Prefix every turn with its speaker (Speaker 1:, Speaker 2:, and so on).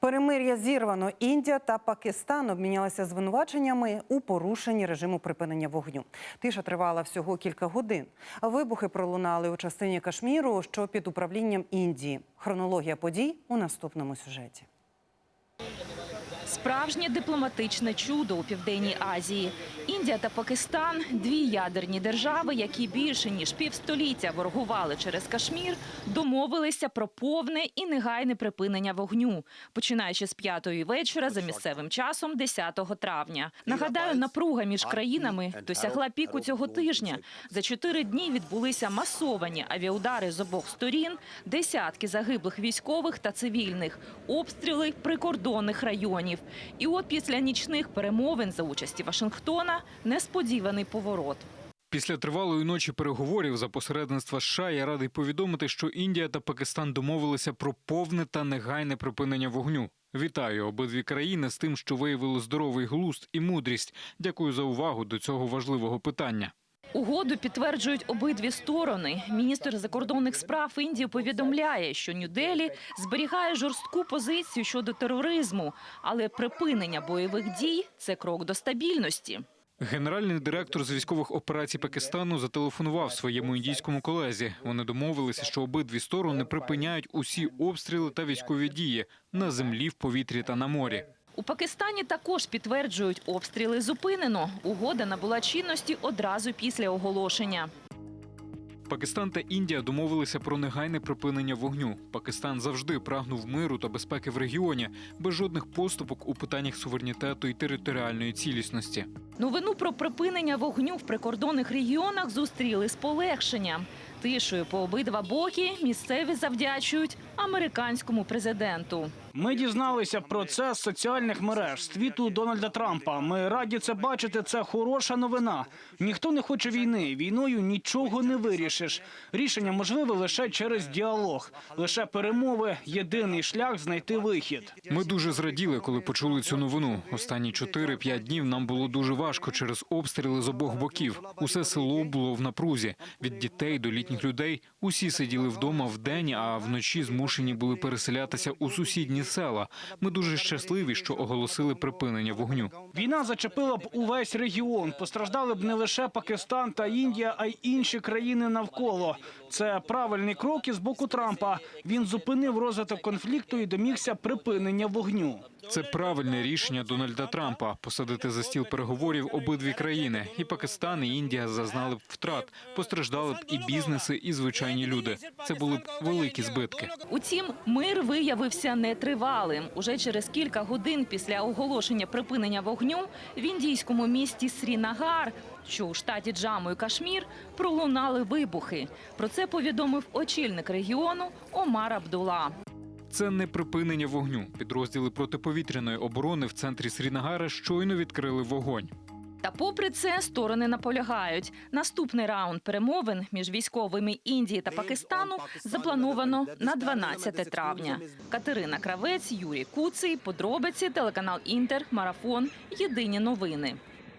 Speaker 1: Перемир'я зірвано. Індія та Пакистан обмінялися звинуваченнями у порушенні режиму припинення вогню. Тиша тривала всього кілька годин. Вибухи пролунали у частині Кашміру, що під управлінням Індії. Хронологія подій у наступному сюжеті.
Speaker 2: Справжнє дипломатичне чудо у південній Азії. Індія та Пакистан дві ядерні держави, які більше ніж півстоліття ворогували через Кашмір, домовилися про повне і негайне припинення вогню, починаючи з п'ятої вечора за місцевим часом, 10 травня. Нагадаю, напруга між країнами досягла піку цього тижня. За чотири дні відбулися масовані авіаудари з обох сторін, десятки загиблих військових та цивільних, обстріли прикордонних районів. І от після нічних перемовин за участі Вашингтона несподіваний поворот.
Speaker 3: Після тривалої ночі переговорів за посередництва США я радий повідомити, що Індія та Пакистан домовилися про повне та негайне припинення вогню. Вітаю обидві країни з тим, що виявили здоровий глузд і мудрість. Дякую за увагу до цього важливого питання.
Speaker 2: Угоду підтверджують обидві сторони. Міністр закордонних справ Індії повідомляє, що Нью-Делі зберігає жорстку позицію щодо тероризму, але припинення бойових дій це крок до стабільності.
Speaker 3: Генеральний директор з військових операцій Пакистану зателефонував своєму індійському колезі. Вони домовилися, що обидві сторони припиняють усі обстріли та військові дії на землі, в повітрі та на морі.
Speaker 2: У Пакистані також підтверджують, обстріли зупинено. Угода набула чинності одразу після оголошення.
Speaker 3: Пакистан та Індія домовилися про негайне припинення вогню. Пакистан завжди прагнув миру та безпеки в регіоні, без жодних поступок у питаннях суверенітету і територіальної цілісності.
Speaker 2: Новину про припинення вогню в прикордонних регіонах зустріли з полегшенням. Тишою по обидва боки місцеві завдячують американському президенту.
Speaker 4: Ми дізналися про це з соціальних мереж з твіту Дональда Трампа. Ми раді це бачити. Це хороша новина. Ніхто не хоче війни. Війною нічого не вирішиш. Рішення можливе лише через діалог, лише перемови. Єдиний шлях знайти вихід.
Speaker 3: Ми дуже зраділи, коли почули цю новину. Останні 4-5 днів нам було дуже важко через обстріли з обох боків. Усе село було в напрузі. Від дітей до літніх людей усі сиділи вдома вдень, а вночі змушені були переселятися у сусідні села. Ми дуже щасливі, що оголосили припинення вогню.
Speaker 4: Війна зачепила б увесь регіон. Постраждали б не лише Пакистан та Індія, а й інші країни навколо. Це правильний крок із боку Трампа. Він зупинив розвиток конфлікту і домігся припинення вогню.
Speaker 3: Це правильне рішення Дональда Трампа посадити за стіл переговорів обидві країни. І Пакистан, і Індія зазнали б втрат. Постраждали б і бізнеси, і звичайні люди. Це були б великі збитки.
Speaker 2: Утім, мир виявився нетривалим. Уже через кілька годин після оголошення припинення вогню в індійському місті Срінагар, що у штаті Джаму і Кашмір, пролунали вибухи. Про це повідомив очільник регіону Омар Абдула.
Speaker 3: Це не припинення вогню. Підрозділи протиповітряної оборони в центрі Срінагара щойно відкрили вогонь.
Speaker 2: Та попри це сторони наполягають. Наступний раунд перемовин між військовими Індії та Пакистану заплановано на 12 травня. Катерина Кравець, Юрій Куций, подробиці, телеканал Інтер, Марафон. Єдині новини.